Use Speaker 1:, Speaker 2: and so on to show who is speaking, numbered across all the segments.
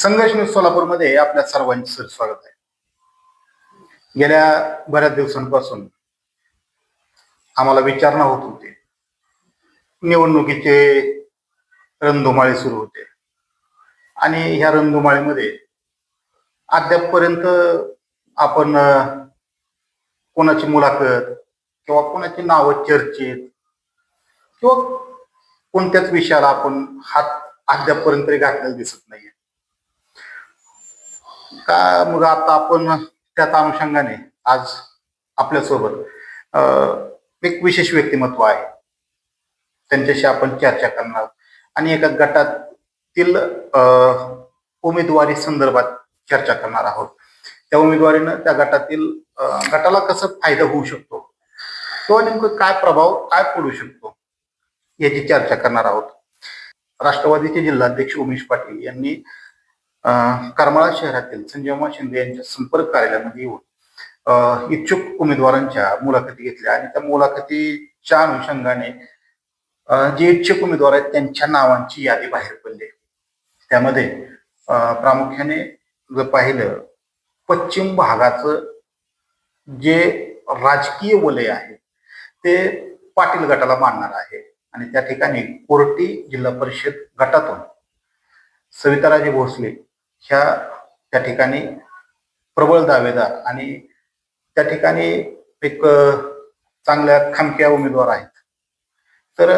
Speaker 1: संघर्ष न्यूज सोलापूरमध्ये आपल्या सर्वांचे स्वागत आहे. गेल्या बऱ्याच दिवसांपासून आम्हाला विचारणा होत होती. निवडणुकीचे रणधुमाळे सुरू होते. आणि ह्या रणधुमाळीमध्ये अद्यापपर्यंत आपण कोणाची मुलाखत किंवा कोणाची नावं चर्चेत किंवा कोणत्याच विषयाला आपण हात अद्यापपर्यंत तरी घातलेला दिसत नाहीये. का मग आता आपण त्याच अनुषंगाने आज आपल्यासोबत अं, एक विशेष व्यक्तिमत्व आहे. त्यांच्याशी आपण चर्चा करणार. आणि एका गटातील अं, उमेदवारी संदर्भात चर्चा करणार आहोत. त्या उमेदवारीनं त्या गटातील गटाला कसं फायदा होऊ शकतो? तो नेमकं काय प्रभाव काय पडू शकतो? याची चर्चा करणार आहोत. राष्ट्रवादीचे जिल्हाध्यक्ष उमेश पाटील यांनी करमाळा शहरातील संजयमा शिंदे यांच्या संपर्क कार्यालयामध्ये येऊन इच्छुक उमेदवारांच्या मुलाखती घेतल्या आणि त्या मुलाखतीच्या अनुषंगाने जे इच्छुक उमेदवार आहेत त्यांच्या नावांची यादी बाहेर पडली. त्यामध्ये प्रामुख्याने जर पाहिलं पश्चिम भागाचं जे राजकीय वलय आहे ते पाटील गटाला मानणार आहे आणि त्या ठिकाणी कोर्टी जिल्हा परिषद गटातून सविताराजे भोसले ह्या त्या ठिकाणी प्रबळ दावेदार आणि त्या ठिकाणी एक चांगल्या खामक्या उमेदवार आहेत. तर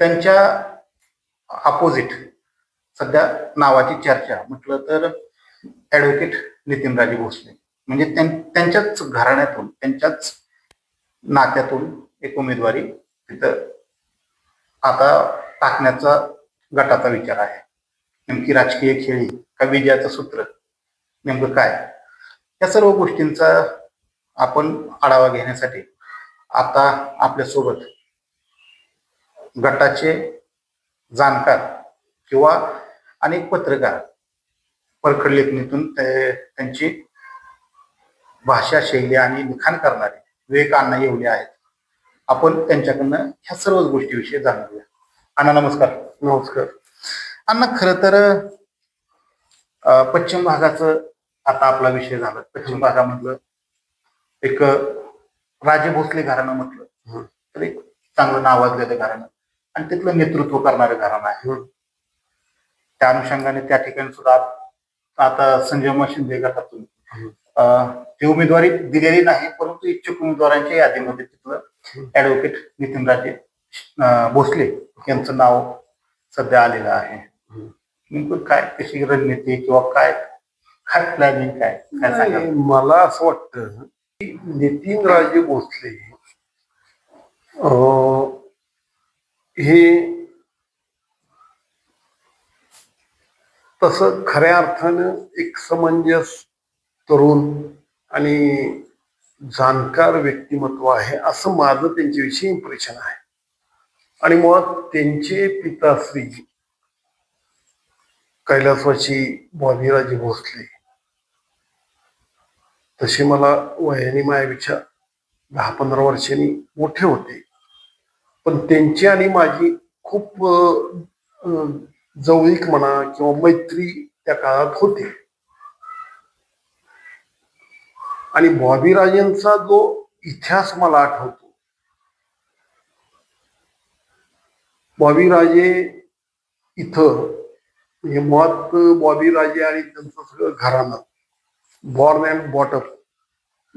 Speaker 1: त्यांच्या अपोजिट सध्या नावाची चर्चा म्हटलं तर ऍडव्होकेट नितीनराजे भोसले. म्हणजे त्यांच्याच घराण्यातून त्यांच्याच नात्यातून एक उमेदवारी तिथं आता टाकण्याचा गटाचा विचार आहे. नेमकी राजकीय खेळी का विजयाचं सूत्र नेमकं काय? या सर्व गोष्टींचा आपण आढावा घेण्यासाठी आता आपल्यासोबत गटाचे जाणकार किंवा अनेक पत्रकार परखड लेखणीतून ते- त्यांची भाषा शैली आणि लिखाण करणारे विवेक अण्णा येवले आहेत. आपण त्यांच्याकडनं ह्या सर्वच गोष्टीविषयी जाणून घेऊया. अण्णा नमस्कार.
Speaker 2: नमस्कार.
Speaker 1: अण्णा खरं तर पश्चिम भागाचं आता आपला विषय झाला पश्चिम भागामधलं एक राजे भोसले घराणं म्हटलं. तर एक चांगलं नावाजलेलं घराणं आणि तिथलं नेतृत्व करणारं घराणं आहे
Speaker 2: हं.
Speaker 1: त्या अनुषंगाने त्या ठिकाणी सुद्धा आता संजय शिंदे गटातून. अं, ती उमेदवारी दिलेली नाही परंतु इच्छुक उमेदवारांच्या यादीमध्ये तिथलं. ऍडव्होकेट नितीनराजे अं, भोसले यांचं नाव सध्या आलेलं आहे. नेमकं काय कशी रणनीती किंवा काय काय प्लॅनिंग काय? काय सांगा
Speaker 2: नाही, मला असं वाटतं की नितीन राजे भोसले अं, हे तसं खऱ्या अर्थानं एक समंजस तरुण आणि जाणकार व्यक्तिमत्व आहे असं माझं त्यांच्याविषयी इम्प्रेशन आहे. आणि मुळात त्यांचे पिताश्री कैलासवासी बॉबीराजे भोसले. तसे मला वयाने माझ्यापेक्षा दहा पंधरा वर्षांनी मोठे होते. पण त्यांची आणि माझी खूप अं, जवळीक म्हणा किंवा मैत्री त्या काळात होती. आणि बॉबीराजेंचा जो इतिहास मला आठवतो. बॉबीराजे इथं हे मुळात बॉबीराजे आणि त्यांचं सगळं घराणं. बॉर्न अँड बॉटअप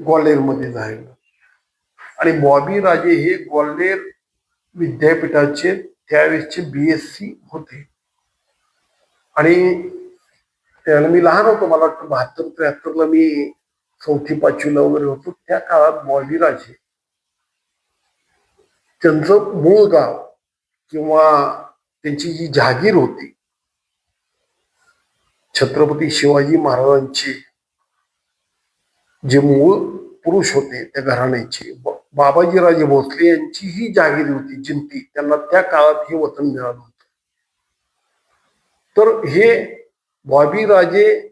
Speaker 2: ग्वाल्हेरमध्ये झालेलं. आणि बॉबी राजे हे ग्वाल्हेर विद्यापीठाचे त्यावेळेसचे बी एस सी होते. आणि त्यावेळेला मी लहान होतो मला वाटतं बहात्तर त्र्याहत्तरला मी चौथी पाचवीला वगैरे होतो. त्या काळात बॉबी राजे त्यांचं मूळ गाव किंवा त्यांची जी जहागीर होती छत्रपती शिवाजी महाराजांची जे मूळ पुरुष होते त्या घराण्याचे बाबाजीराजे भोसले यांची ही जागीर होती जिंती. त्यांना त्या काळात हे वतन मिळालं होतं. तर हे बॉबी राजे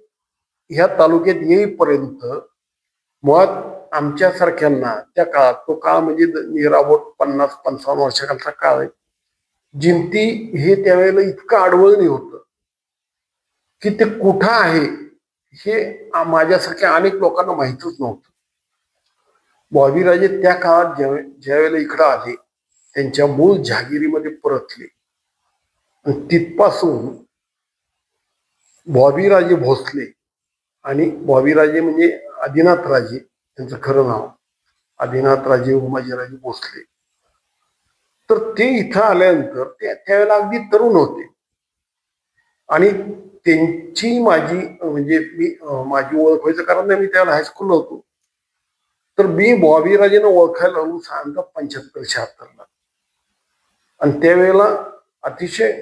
Speaker 2: ह्या तालुक्यात येईपर्यंत मुळात आमच्यासारख्यांना त्या काळात तो काळ म्हणजे द- निरावट पन्नास पंचावन्न वर्षाखालचा काळ आहे. जिंती हे त्यावेळेला इतकं आडवळणी होतं. की ते कुठं आहे हे माझ्यासारख्या अनेक लोकांना माहितच नव्हतं. बॉबीराजे त्या काळात ज्या ज्यावेळेला इकडं आले त्यांच्या मूळ जहागिरीमध्ये परतले. आणि तिथपासून बॉबीराजे भोसले आणि बॉबीराजे म्हणजे आदिनाथ राजे त्यांचं खरं नाव. आदिनाथ राजे उमाजीराजे भोसले. तर ते इथं आल्यानंतर ते त्यावेळेला अगदी तरुण होते. आणि त्यांची माझी म्हणजे मी माझी ओळख व्हायचं कारण नाही मी त्यावेळेला हायस्कूलला होतो. तर मी बॉबी राजेनं ओळखायला लागलो साधारणतः पंच्याहत्तर शहात्तरला. आणि त्यावेळेला अतिशय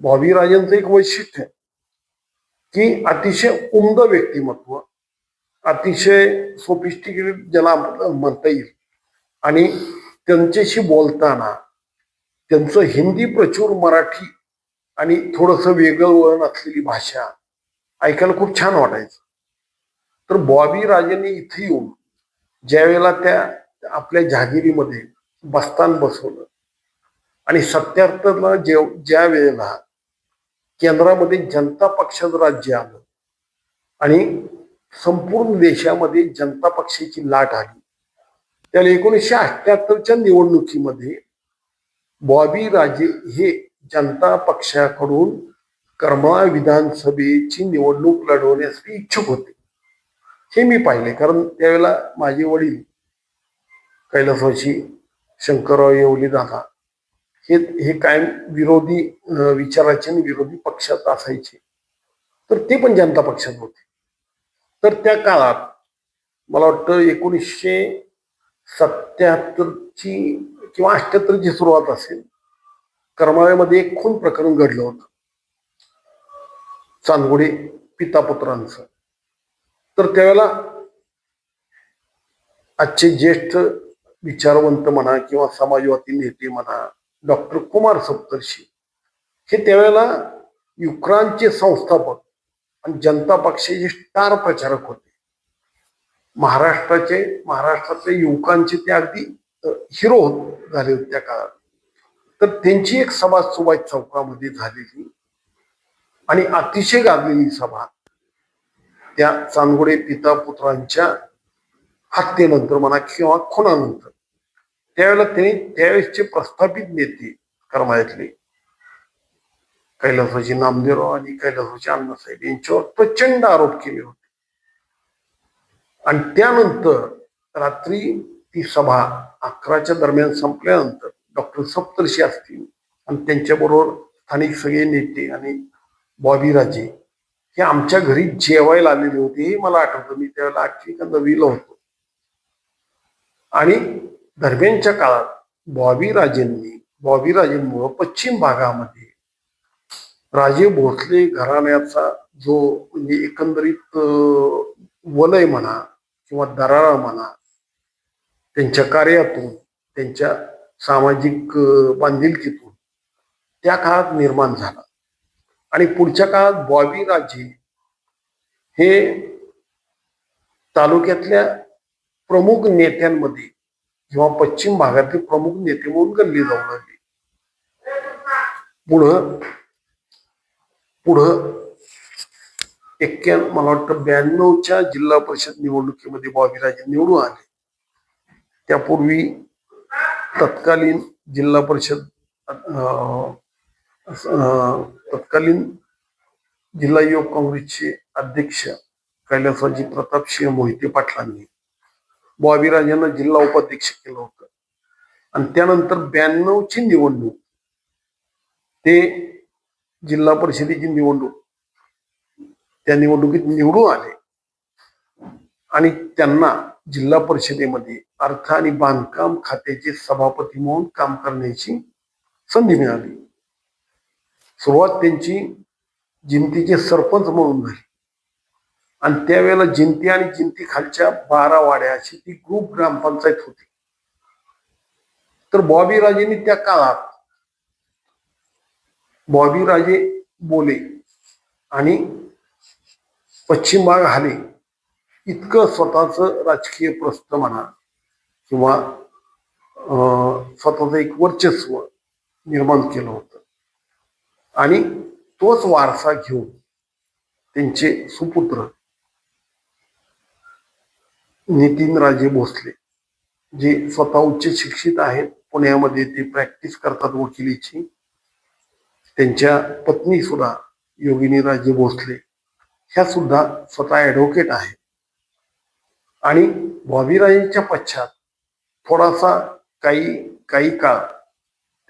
Speaker 2: बॉबी राजेंचं एक वैशिष्ट्य की अतिशय उमद व्यक्तिमत्व अतिशय सोफिस्टिकेटेड ज्याला म्हणता येईल. आणि त्यांच्याशी बोलताना त्यांचं हिंदी प्रचूर मराठी आणि थोडंसं वेगळं वळण असलेली भाषा ऐकायला खूप छान वाटायचं. तर बॉबी राजांनी इथे येऊन ज्या वेळेला त्या आपल्या जहागिरीमध्ये बस्तान बसवलं आणि सत्यार्थला जेव ज्या वेळेला केंद्रामध्ये जनता पक्षाचं राज्य आलं आणि संपूर्ण देशामध्ये जनता पक्षाची लाट आली त्याला एकोणीसशे अठ्ठ्याहत्तरच्या निवडणुकीमध्ये बॉबी राजे हे जनता पक्षाकडून करमाळा विधानसभेची निवडणूक लढवण्यासाठी इच्छुक होते. हे मी पाहिले कारण त्यावेळेला माझे वडील कैलासवाशी शंकरराव येवले दादा हे हे कायम विरोधी विचाराचे आणि विरोधी पक्षात असायचे. तर ते पण जनता पक्षात होते. तर त्या काळात मला वाटतं एकोणीसशे सत्याहत्तरची किंवा अठ्याहत्तरची सुरुवात असेल करमाळ्यामध्ये एक खून प्रकरण घडलं होतं. चांदगुडे पिता पुत्रांचं तर त्यावेळेला आजचे ज्येष्ठ विचारवंत म्हणा किंवा समाजवादी नेते म्हणा डॉक्टर कुमार सप्तर्षी हे त्यावेळेला युक्रांचे संस्थापक आणि जनता पक्षाचे स्टार प्रचारक होते. महाराष्ट्राचे महाराष्ट्रातल्या युवकांचे ते अगदी हिरो झाले होते त्या काळात. तर त्यांची एक सभा सुभाष चौकामध्ये झालेली आणि अतिशय गाजलेली सभा त्या चांदगुडे पिता पुत्रांच्या हत्येनंतर म्हणा किंवा खुनानंतर. त्यावेळेला त्यांनी त्यावेळेसचे प्रस्थापित नेते कर्मायतले कैलासाचे नामदेवराव आणि कैलासाचे अण्णासाहेब यांच्यावर प्रचंड आरोप केले होते. आणि त्यानंतर रात्री ती सभा अकराच्या दरम्यान संपल्यानंतर डॉक्टर सप्तर्षी असतील. आणि त्यांच्याबरोबर स्थानिक सगळे नेते आणि बॉबी राजे हे आमच्या घरी जेवायला आलेले होते हे मला आठवतं. मी त्यावेळेला आठवी का नवीला होतो. आणि दरम्यानच्या काळात बॉबी राजेंनी बॉबी राजेंमुळं पश्चिम भागामध्ये राजे भोसले घराण्याचा जो म्हणजे एकंदरीत वलय म्हणा किंवा दरारा म्हणा त्यांच्या कार्यातून त्यांच्या सामाजिक अं, बांधिलकीतून त्या काळात निर्माण झाला. आणि पुढच्या काळात बॉबी राजे हे तालुक्यातल्या प्रमुख नेत्यांमध्ये किंवा पश्चिम भागातील प्रमुख नेते म्हणून गणले जाऊ लागले. पुढं पुढं एक्क्या मला वाटतं ब्याण्णवच्या जिल्हा परिषद निवडणुकीमध्ये बॉबीराजे निवडून आले. त्यापूर्वी तत्कालीन जिल्हा परिषद अं, तत्कालीन जिल्हा युवक काँग्रेसचे अध्यक्ष कैलासवाजी प्रतापसिंह मोहिते पाटलांनी बॉबीराजांना जिल्हा उपाध्यक्ष केलं होतं. आणि त्यानंतर ब्याण्णवची निवडणूक ते जिल्हा परिषदेची निवडणूक त्या निवडणुकीत निवडून आले. आणि त्यांना जिल्हा परिषदेमध्ये अर्थ आणि बांधकाम खात्याचे सभापती म्हणून काम करण्याची संधी मिळाली. सुरुवात त्यांची जिंतीचे सरपंच म्हणून झाली. आणि त्यावेळेला जिंती आणि जिंती खालच्या बारा वाड्या अशी ती ग्रुप ग्रामपंचायत होती. तर बॉबी राजेंनी त्या काळात बॉबी राजे बोले आणि पश्चिम भाग हाले. इतकं स्वतःचं राजकीय प्रस्थ म्हणा किंवा अं, स्वतःचं एक वर्चस्व निर्माण केलं होतं. आणि तोच वारसा घेऊन त्यांचे सुपुत्र नितीन राजे भोसले जे स्वतः उच्च शिक्षित आहेत पुण्यामध्ये ते प्रॅक्टिस करतात वकिलीची त्यांच्या पत्नी सुद्धा योगिनी राजे भोसले ह्या सुद्धा स्वतः ॲडव्होकेट आहेत. आणि बॉबीराजेंच्या पश्चात थोडासा काही काही काळ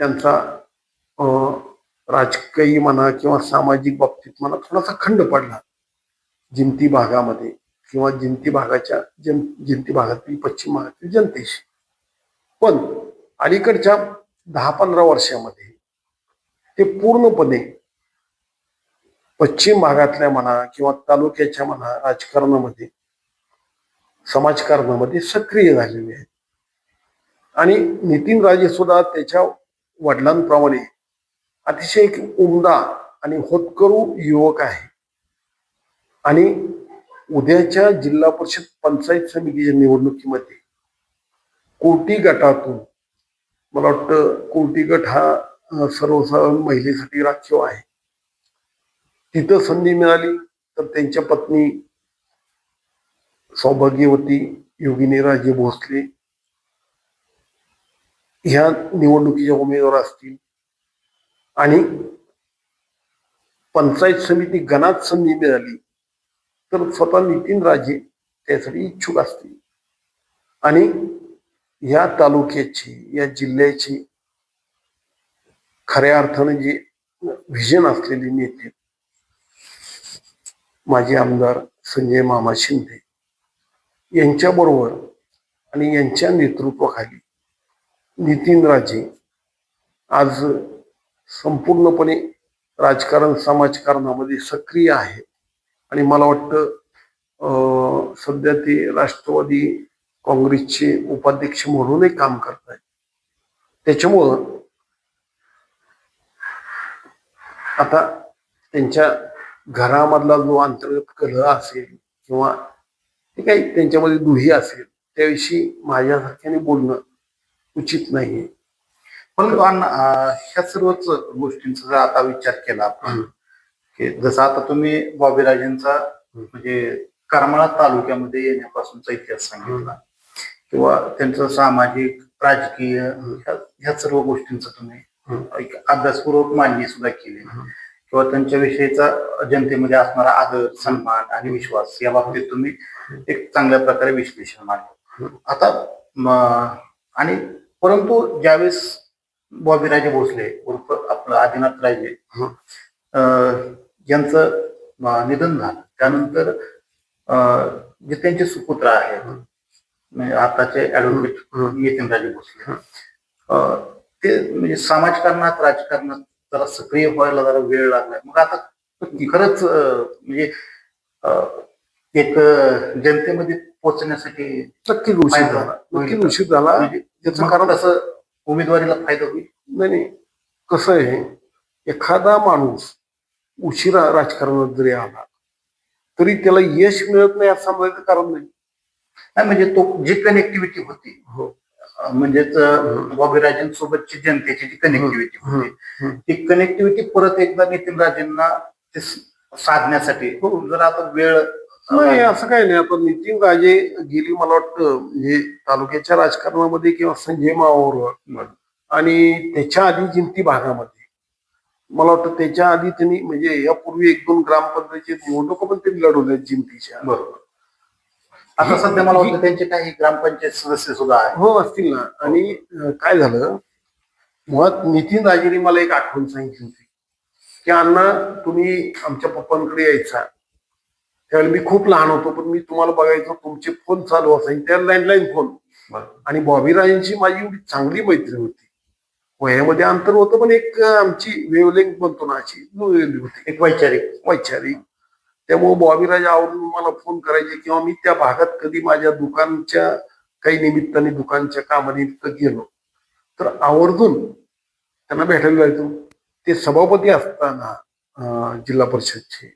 Speaker 2: त्यांचा राजकीय म्हणा किंवा सामाजिक बाबतीत म्हणा थोडासा खंड पडला. जिंती भागामध्ये किंवा जिंती भागाच्या जन जिंती भागातील पश्चिम भागातील जनतेशी. पण अलीकडच्या दहा पंधरा वर्षामध्ये ते पूर्णपणे पश्चिम भागातल्या म्हणा किंवा तालुक्याच्या म्हणा राजकारणामध्ये समाजकारणामध्ये सक्रिय झालेले आहेत. आणि नितीन राजे सुद्धा त्याच्या वडिलांप्रमाणे अतिशय एक उमदा आणि होतकरू युवक आहे. आणि उद्याच्या जिल्हा परिषद पंचायत समितीच्या निवडणुकीमध्ये कोटी गटातून मला वाटतं कोटी गट हा सर्वसाधारण महिलेसाठी राखीव आहे. तिथं संधी मिळाली तर त्यांच्या पत्नी सौभाग्यवती योगिनी राजे भोसले. ह्या निवडणुकीच्या उमेदवार असतील. आणि पंचायत समिती गणात संधी मिळाली तर स्वतः नितीन राजे त्यासाठी इच्छुक असतील. आणि या तालुक्याची या जिल्ह्याची खऱ्या अर्थाने जे व्हिजन असलेले नेते माजी आमदार संजय मामा शिंदे यांच्याबरोबर आणि यांच्या नेतृत्वाखाली नितीन राजे आज संपूर्णपणे राजकारण समाजकारणामध्ये सक्रिय आहेत. आणि मला वाटतं सध्या ते राष्ट्रवादी काँग्रेसचे उपाध्यक्ष म्हणूनही काम करत आहेत. त्याच्यामुळं आता त्यांच्या घरामधला जो अंतर्गत कलह असेल किंवा ते काही त्यांच्यामध्ये दुही असेल त्याविषयी माझ्यासारख्याने बोलणं उचित नाहीये.
Speaker 1: परंतु अण्णा ह्या सर्वच गोष्टींचा जर आता विचार केला आपण की जसं आता तुम्ही बॉबीराजेंचा म्हणजे करमाळा तालुक्यामध्ये येण्यापासूनचा इतिहास सांगितला किंवा त्यांचं सामाजिक राजकीय ह्या सर्व गोष्टींचा तुम्ही एक अभ्यासपूर्वक मांडणी सुद्धा केली. किंवा त्यांच्याविषयीचा जनतेमध्ये असणारा आदर सन्मान आणि विश्वास या बाबतीत तुम्ही एक चांगल्या प्रकारे विश्लेषण मांडलं आता आणि परंतु ज्यावेळेस बॉबीराजे भोसले उर्फ आपलं आदिनाथ राजे यांचं निधन झालं त्यानंतर जे त्यांचे सुपुत्र आहेत म्हणजे आताचे ऍडव्होकेट
Speaker 2: हं.
Speaker 1: नितीनराजे भोसले अं, ते म्हणजे समाजकारणात राजकारणात जरा सक्रिय व्हायला जरा वेळ लागलाय मग आता खरंच म्हणजे एक जनतेमध्ये पोहोचण्यासाठी
Speaker 2: उशीर
Speaker 1: फायदा
Speaker 2: झाला.
Speaker 1: होईल.
Speaker 2: नक्कीच
Speaker 1: का?
Speaker 2: उशीर झाला.
Speaker 1: म्हणजे
Speaker 2: त्याचं कारण
Speaker 1: तसं उमेदवारीला फायदा होईल?
Speaker 2: नाही नाही. कसं आहे एखादा माणूस उशिरा राजकारणात जरी आला तरी त्याला यश मिळत नाही असं समजायचं कारण नाही.
Speaker 1: म्हणजे तो जी कनेक्टिव्हिटी होती.
Speaker 2: हो.
Speaker 1: म्हणजेच बॉबीराजेंसोबतची जनतेची जी कनेक्टिव्हिटी होती. ती कनेक्टिव्हिटी परत एकदा नितीन राजेंना ते साधण्यासाठी जर आता वेळ
Speaker 2: नाही असं काही नाही. आता नितीन राजे गेली मला वाटतं म्हणजे तालुक्याच्या राजकारणामध्ये किंवा संजय मावावर आणि त्याच्या आधी जिंती भागामध्ये. मला वाटतं त्याच्या आधी त्यांनी म्हणजे यापूर्वी एक दोन ग्रामपंचायतीची निवडणुका पण त्यांनी लढवल्या जिंतीच्या.
Speaker 1: बरोबर आता सध्या मला वाटतं त्यांचे काही ग्रामपंचायत सदस्य सुद्धा आहेत.
Speaker 2: हो असतील ना. आणि अं, काय झालं? मुळात नितीन राजेने मला एक आठवण सांगितली होती. की अण्णा तुम्ही आमच्या पप्पांकडे यायचा. त्यावेळी मी खूप लहान होतो पण मी तुम्हाला बघायचो तुमचे फोन चालू असायचे. त्या लँडलाईन फोन. आणि बॉबी राजेंची माझी एवढी चांगली मैत्री होती. वयामध्ये अंतर होतं पण एक अं, आमची वेवलेंग म्हणतो ना अशी जुळलेली होती.
Speaker 1: एक वैचारिक.
Speaker 2: वैचारिक. त्यामुळे बॉबीराज आवडून मला फोन करायचे किंवा मी त्या भागात कधी माझ्या दुकानच्या काही निमित्ताने दुकानच्या कामानिमित्त गेलो. तर आवर्जून त्यांना भेटायला जायचो. ते सभापती असताना जिल्हा परिषदचे.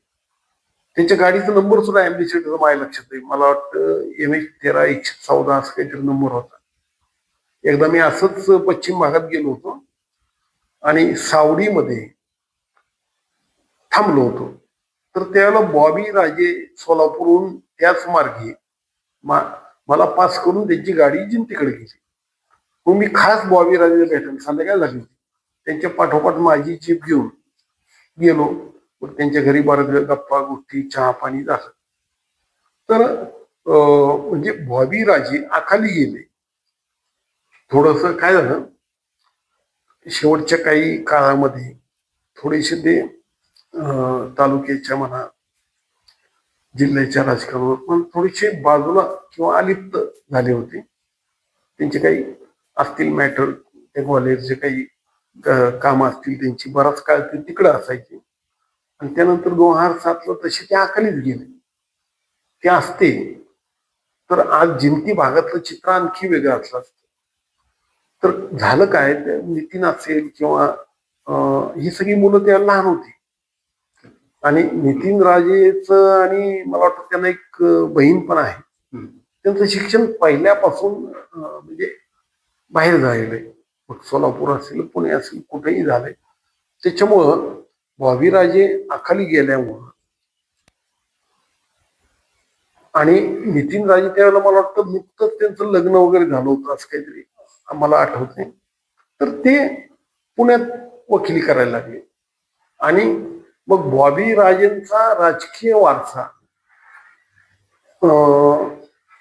Speaker 2: त्यांच्या गाडीचा नंबर सुद्धा अँबिसिडर माझ्या लक्षात आहे. मला वाटतं एम एच तेरा एकशे चौदा असं काहीतरी नंबर होता. एकदा मी असंच पश्चिम भागात गेलो होतो आणि सावडीमध्ये थांबलो होतो. तर त्यावेळेला बॉबी राजे सोलापूरहून त्याच मार्गे मा- मला पास करून त्यांची गाडी जिंतीकडे गेली. मग मी खास बॉबी राजेला भेटायला संध्याकाळ झाली होती. त्यांच्या पाठोपाठ माझी जीप घेऊन गेलो. मग त्यांच्या घरी बऱ्याच वेळ गप्पा गोष्टी चहा पाणी झालं तर म्हणजे बॉबी राजे आखाली गेले. थोडस काय झालं? शेवटच्या काही काळामध्ये थोडेसे ते तालुक्याच्या म्हणा जिल्ह्याच्या राजकारणावर पण थोडेसे बाजूला किंवा अलिप्त झाले होते. त्यांचे काही असतील मॅटर त्या ग्वालियरचे काही काम असतील त्यांची बराच काळ ते तिकडं असायचे. आणि त्यानंतर दोन हजार सातला तसे ते आखालीच गेले. ते असते. तर आज जिंती भागातलं चित्र आणखी वेगळं असलं असतं. तर झालं काय? ते नितीन असेल किंवा ही सगळी मुलं त्या लहान होती. आणि नितीन राजेच आणि मला वाटतं त्यांना एक बहीण पण आहे. त्यांचं शिक्षण पहिल्यापासून म्हणजे बाहेर झालेलं आहे. मग सोलापूर असेल पुणे असेल कुठेही झालंय. त्याच्यामुळं भावीराजे आखाली गेल्यामुळं आणि नितीन राजे त्यावेळेला मला वाटतं नुकतंच त्यांचं लग्न वगैरे झालं होतं असं काहीतरी आम्हाला आठवत नाही तर ते पुण्यात वकिली करायला लागले. आणि मग बॉबी राजेंचा राजकीय वारसा. अं,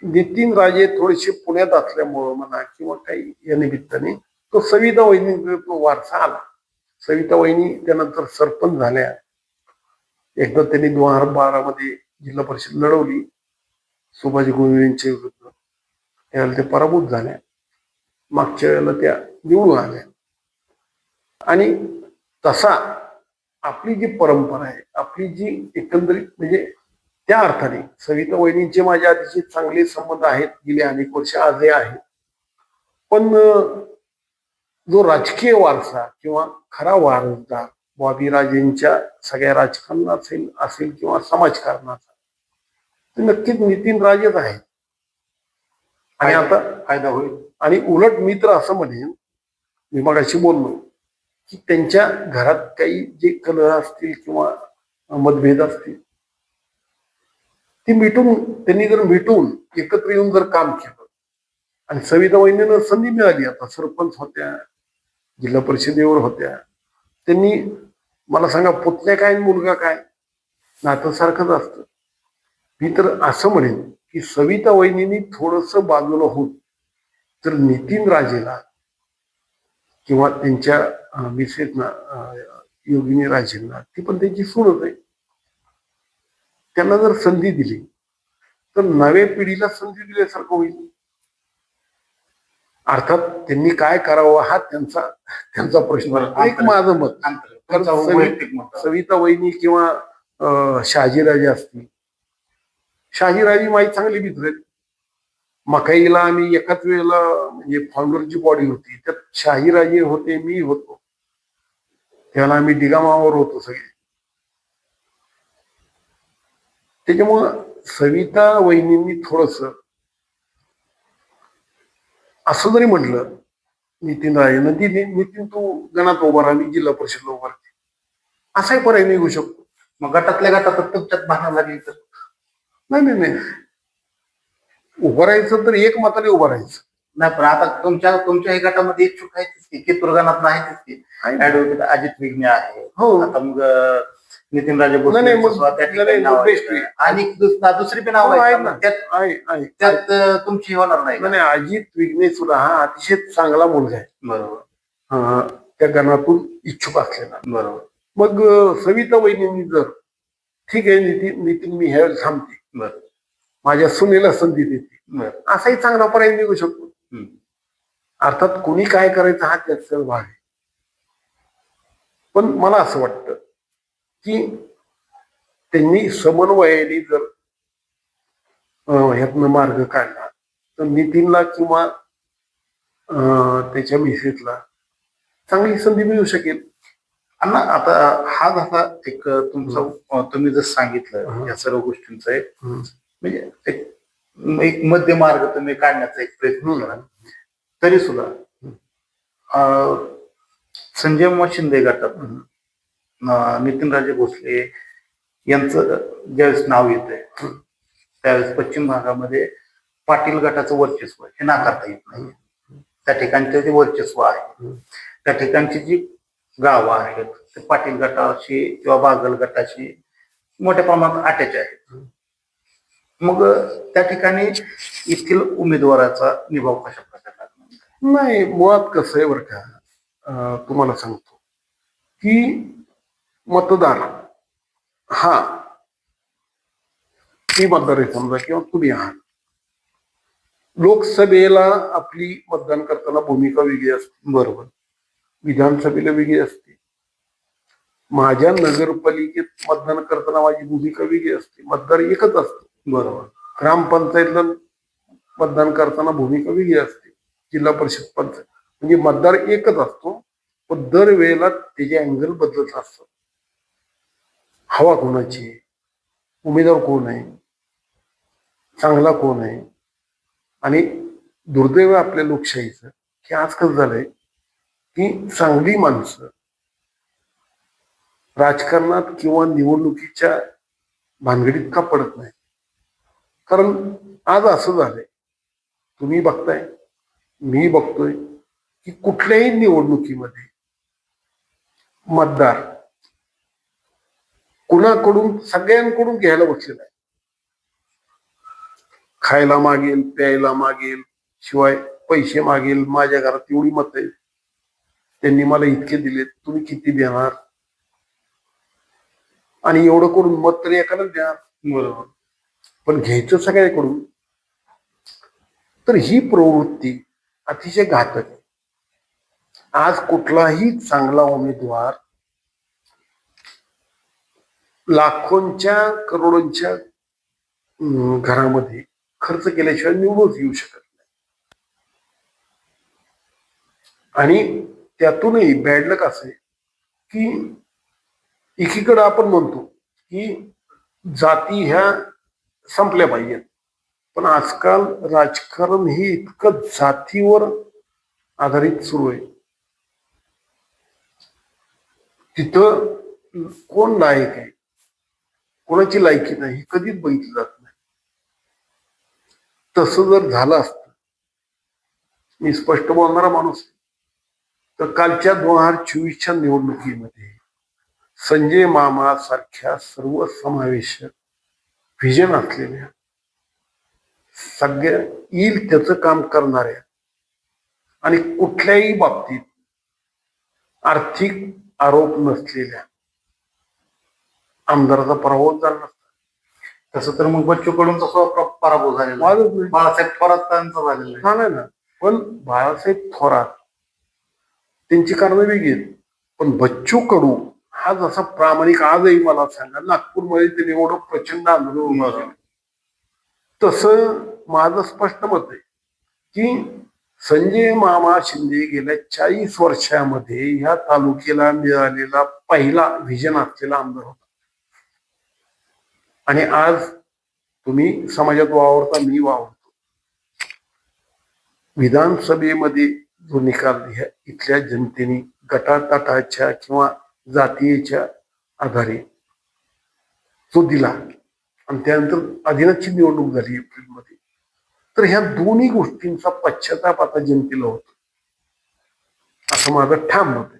Speaker 2: नितीन राजे थोडेसे पुण्यात असल्यामुळं म्हणा किंवा काही या निमित्ताने तो सविता वहिनी वारसा आला. सविता वहिनी त्यानंतर सरपंच झाल्या. एकदा त्यांनी दोन हजार बारा मध्ये जिल्हा परिषद लढवली. सुभाष गोविंदांच्या विरुद्ध. त्यावेळेला ते पराभूत झाल्या. मागच्या वेळेला त्या निवडून आल्या. आणि तसा आपली जी परंपरा आहे आपली जी एकंदरीत म्हणजे त्या अर्थाने सविता वहिनींचे माझ्या अतिशय चांगले संबंध आहेत गेले अनेक वर्ष आजही आहेत. पण जो राजकीय वारसा किंवा खरा वारसदार बॉबी राजेंच्या सगळ्या राजकारणात असेल असेल किंवा समाजकारणाचा ते नक्कीच नितीन राजेच आहेत. आणि आता
Speaker 1: फायदा होईल.
Speaker 2: आणि उलट मी तर असं म्हणेन मी मगाशी बोललो की त्यांच्या घरात काही जे कलह असतील किंवा मतभेद असतील ती मिटून त्यांनी जर मिटून एकत्र येऊन जर काम केलं आणि सविता वहिनीनं संधी मिळाली आता सरपंच होत्या जिल्हा परिषदेवर होत्या त्यांनी मला सांगा पुतण्या काय मुलगा काय? नातं सारखंच असतं. मी तर असं म्हणेन की सविता वहिनींनी थोडस बाजूला होऊन तर नितीन राजेला किंवा त्यांच्या मिसेसना योगिनी राजेंना ती पण त्यांची सूनच आहे त्यांना जर संधी दिली तर नव्या पिढीला संधी दिल्यासारखं होईल. अर्थात त्यांनी काय करावं हा त्यांचा त्यांचा प्रश्न एक माझं मत. सविता वहिनी किंवा शहाजीराजे असतील. शहाजीराजे माझी चांगली मित्र आहेत. मकाईला आम्ही एकाच वेळेला म्हणजे फाउंडरची बॉडी होती त्यात शाहीराजे होते मी होतो. त्याला आम्ही डिगामावर होतो सगळे. त्याच्यामुळं सविता वहिनींनी थोडस असं जरी म्हटलं नितीन राजे नितीन नितीन तू गणात उभा राहा मी जिल्हा परिषदला उभा राहते. असाही पर्याय निघू शकतो.
Speaker 1: मग गटातल्या गटात तुमच्यात भांडण लागली तर?
Speaker 2: नाही नाही नाही. उभं राहायचं तर एक मताने उभं राहायचं.
Speaker 1: नाही पण आता तुमच्या तुमच्याही गटामध्ये इच्छुक आहेतच की कितूर गणात नाहीतच की.
Speaker 2: आहे ना?
Speaker 1: ऍडव्होकेट अजित विघ्ने आहे.
Speaker 2: हो.
Speaker 1: आता मग नितीन राजे भोसले
Speaker 2: नाही, नाही, मग-
Speaker 1: यांचं सुद्धा त्या ठिकाणी
Speaker 2: नाही,
Speaker 1: नाव आहे.
Speaker 2: best आहे.
Speaker 1: आणि दुस- दुसरी पण नाव
Speaker 2: हो,
Speaker 1: आहेत ना. त्यात
Speaker 2: आहे आहे
Speaker 1: त्यात अं, तुमची होणार नाही का?
Speaker 2: नाही नाही, अजित विघ्ने सुद्धा हा अतिशय चांगला मुलगा आहे.
Speaker 1: बरोबर.
Speaker 2: अं, त्या गणातून इच्छुक असलेला.
Speaker 1: बरोबर.
Speaker 2: मग अं, सविता वहिनींनी जर ठीक आहे नितीन नितीन मी ह्यावेळेस थांबते.
Speaker 1: बरोबर
Speaker 2: माझ्या सुनेला संधी देते. असाही चांगला पर्याय निघू शकतो. अर्थात कोणी काय करायचं हा त्याचा भाग आहे. पण मला असं वाटतं की त्यांनी समन्वयाने जर ह्यातनं मार्ग काढला तर नितीनला किंवा त्याच्या मिसेसला चांगली संधी मिळू शकेल.
Speaker 1: अण्णा आता हा जसा एक तुमचा तुम्ही जसं सांगितलं. या सर्व गोष्टींचा एक. म्हणजे एक एक मध्य मार्ग तुम्ही काढण्याचा एक प्रयत्न. केला. तरी सुद्धा अं, संजय मामा शिंदे गटात
Speaker 2: हं.
Speaker 1: अं, नितीन राजे भोसले यांचं ज्यावेळेस नाव येत आहे त्यावेळेस पश्चिम भागामध्ये पाटील गटाचं वर्चस्व हे नाकारता येत नाही. त्या ठिकाणचं जे वर्चस्व आहे त्या ठिकाणची जी गावं आहेत ते पाटील गटाशी किंवा बागल गटाशी मोठ्या प्रमाणात अटॅच आहेत. मग त्या ठिकाणी येथील उमेदवाराचा निभाव कशा प्रकारे लागणार?
Speaker 2: नाही मुळात कसं आहे बरं का अं, तुम्हाला सांगतो की मतदार हा ती मतदार आहे समजा किंवा तुम्ही आहात. लोकसभेला आपली मतदान करताना भूमिका वेगळी असते
Speaker 1: बरोबर.
Speaker 2: विधानसभेला वेगळी असते. माझ्या नगरपालिकेत मतदान करताना माझी भूमिका वेगळी असते. मतदार एकच असतो.
Speaker 1: बरोबर.
Speaker 2: ग्रामपंचायतला मतदान करताना भूमिका वेगळी असते. जिल्हा परिषद पंचायत. म्हणजे मतदार एकच असतो पण दरवेळेला त्याचे अँगल बदलत असतात. हवा कोणाची उमेदवार कोण आहे? चांगला कोण आहे? आणि दुर्दैव आपल्या लोकशाहीचं की आज कसं झालंय की चांगली माणसं राजकारणात किंवा निवडणुकीच्या भानगडीत का पडत नाही कारण आज असं झालंय. तुम्ही बघताय मी बघतोय की कुठल्याही निवडणुकीमध्ये मतदार कुणाकडून सगळ्यांकडून घ्यायला बसलेला आहे. खायला मागेल प्यायला मागेल शिवाय पैसे मागेल माझ्या घरात एवढी मत आहेत. त्यांनी मला इतके दिलेत तुम्ही किती देणार? आणि एवढं करून मत तरी एकाला द्या
Speaker 1: बरोबर.
Speaker 2: पण घ्यायचं सगळ्याकडून. तर ही प्रवृत्ती अतिशय घातक आहे. आज कुठलाही चांगला उमेदवार लाखोंच्या करोडोंच्या घरामध्ये खर्च केल्याशिवाय निवडूनच येऊ शकत नाही. आणि त्यातूनही बॅडलक असं आहे की एकीकडे आपण म्हणतो की जाती ह्या संपल्या पाहिजेत पण आजकाल राजकारण हे इतकं जातीवर आधारित सुरू आहे. तिथं कोण नायक आहे? कोणाची लायकी नाही? हे कधीच बघितलं जात नाही. तसं जर झालं असतं मी स्पष्ट बोलणारा माणूस तर कालच्या दोन हजार चोवीसच्या निवडणुकीमध्ये संजय मामा सारख्या सर्व समावेशक व्हिजन असलेल्या सगळ्या येईल त्याचं काम करणाऱ्या आणि कुठल्याही बाबतीत आर्थिक आरोप नसलेल्या. आमदाराचा पराभव झाला नसता.
Speaker 1: तसं तर मग बच्चू कडून तसा पराभव झालेला. बाळासाहेब थोरातांचा झालेला आहे
Speaker 2: हा नाही ना पण बाळासाहेब थोरात त्यांची कारणं वेगळी आहेत. पण बच्चू कडू हा जसा प्रामाणिक आजही मला सांगा नागपूरमध्ये त्यांनी एवढं प्रचंड आंदोलन उभं केलं. तसं माझं स्पष्ट मत आहे की संजय मामा शिंदे गेल्या चाळीस वर्षामध्ये ह्या तालुक्याला मिळालेला पहिला व्हिजन असलेला आमदार होता. आणि आज तुम्ही समाजात वावरता मी वावरतो. विधानसभेमध्ये जो निकाल इथल्या जनतेने गटातटाच्या किंवा जातीयेच्या आधारे तो दिला आणि त्यानंतर अधिनाथची निवडणूक झाली एप्रिलमध्ये. तर ह्या दोन्ही गोष्टींचा पश्चाताप आता जनतेला होतो असं माझं ठाम मत आहे.